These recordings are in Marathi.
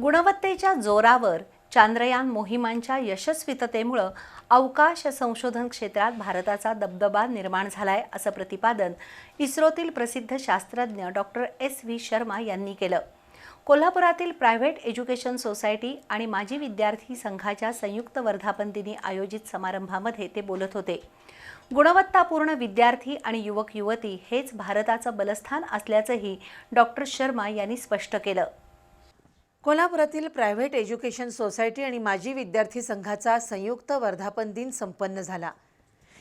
गुणवत्तेच्या जोरावर चांद्रयान मोहिमांच्या यशस्वीततेमुळं अवकाश संशोधन क्षेत्रात भारताचा दबदबा निर्माण झालाय असं प्रतिपादन इस्रोतील प्रसिद्ध शास्त्रज्ञ डॉक्टर एस व्ही शर्मा यांनी केलं. कोल्हापुरातील प्रायव्हेट एज्युकेशन सोसायटी आणि माजी विद्यार्थी संघाच्या संयुक्त वर्धापन दिनी आयोजित समारंभामध्ये ते बोलत होते. गुणवत्तापूर्ण विद्यार्थी आणि युवक युवती हेच भारताचं बलस्थान असल्याचंही डॉक्टर शर्मा यांनी स्पष्ट केलं. कोल्हापुरातील प्रायव्हेट एज्युकेशन सोसायटी आणि माजी विद्यार्थी संघाचा संयुक्त वर्धापन दिन संपन्न झाला.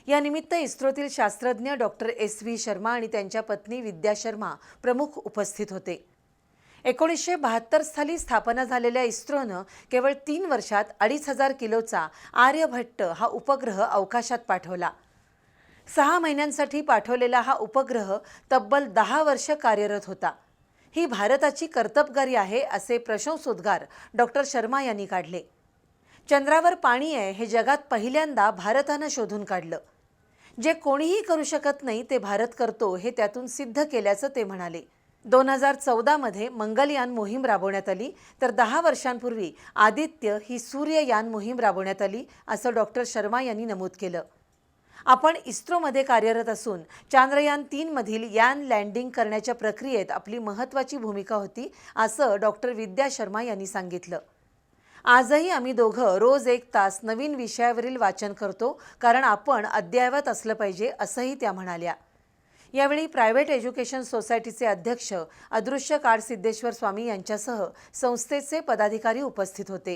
यानिमित्त इस्रोतील शास्त्रज्ञ डॉक्टर एस व्ही शर्मा आणि त्यांच्या पत्नी विद्या शर्मा प्रमुख उपस्थित होते. एकोणीसशे बहात्तर साली स्थापना झालेल्या इस्रोनं केवळ तीन वर्षात अडीच हजार किलोचा आर्यभट्ट हा उपग्रह अवकाशात पाठवला. सहा महिन्यांसाठी पाठवलेला हा उपग्रह तब्बल दहा वर्ष कार्यरत होता. ही भारताची कर्तबगारी आहे असे प्रशंसोद्गार डॉक्टर शर्मा यांनी काढले. चंद्रावर पाणी आहे हे जगात पहिल्यांदा भारतानं शोधून काढलं. जे कोणीही करू शकत नाही ते भारत करतो हे त्यातून सिद्ध केल्याचं ते म्हणाले. दोन हजार चौदामध्ये मंगलयान मोहीम राबवण्यात आली तर दहा वर्षांपूर्वी आदित्य ही सूर्ययान मोहीम राबवण्यात आली असं डॉक्टर शर्मा यांनी नमूद केलं. आपण इस्रोमध्ये कार्यरत असून चांद्रयान तीनमधील यान लँडिंग करण्याच्या प्रक्रियेत आपली महत्त्वाची भूमिका होती असं डॉक्टर विद्या शर्मा यांनी सांगितलं. आजही आम्ही दोघं रोज एक तास नवीन विषयावरील वाचन करतो कारण आपण अद्ययावत असलं पाहिजे असंही त्या म्हणाल्या. यावेळी प्रायव्हेट एज्युकेशन सोसायटीचे अध्यक्ष अदृश्य काळ सिद्धेश्वर स्वामी यांच्यासह संस्थेचे पदाधिकारी उपस्थित होते.